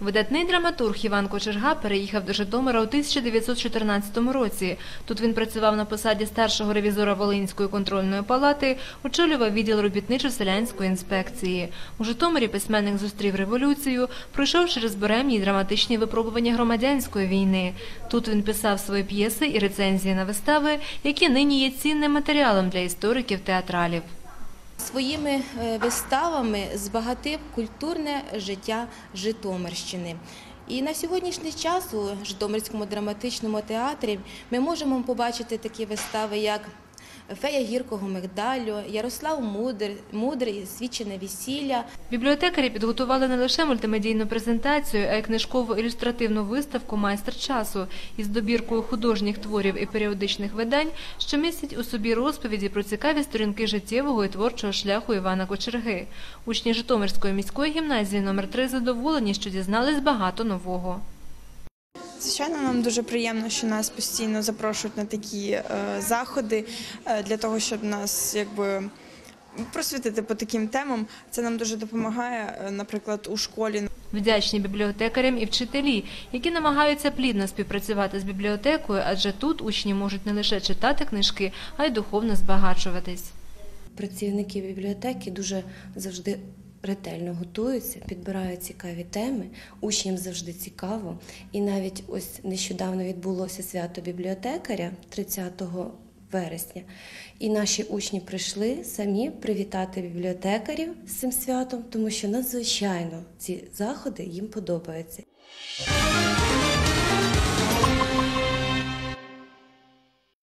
Видатний драматург Іван Кочерга переїхав до Житомира у 1914 році. Тут він працював на посаді старшого ревізора Волинської контрольної палати, очолював відділ робітничо-селянської інспекції. У Житомирі письменник зустрів революцію, пройшов через буремні й драматичні випробування громадянської війни. Тут він писав свої п'єси і рецензії на вистави, які нині є цінним матеріалом для істориків театралів. Своїми е, виставами збагатив культурне життя Житомирщини. І на сьогоднішній час у Житомирському драматичному театрі ми можемо побачити такі вистави, як Фея гіркого мигдалю, Ярослав Мудр, Мудрий, Свідчене весілля. Бібліотекарі підготували не лише мультимедійну презентацію, а й книжкову ілюстративну виставку Майстер часу із добіркою художніх творів і періодичних видань, що містять у собі розповіді про цікаві сторінки життєвого і творчого шляху Івана Кочерги. Учні Житомирської міської гімназії номер 3 задоволені, що дізнались багато нового. Звичайно, нам дуже приємно, що нас постійно запрошують на такі е, заходи е, для того, щоб нас якби просвітити по таким темам. Це нам дуже допомагає, е, наприклад, у школі. Вдячні бібліотекарям і вчителі, які намагаються плідно співпрацювати з бібліотекою, адже тут учні можуть не лише читати книжки, а й духовно збагачуватись. Працівники бібліотеки дуже завжди ретельно готуються, підбирають цікаві теми, учням завжди цікаво. І навіть ось нещодавно відбулося свято бібліотекаря 30 вересня. І наші учні прийшли самі привітати бібліотекарів з цим святом, тому що надзвичайно ці заходи їм подобаються.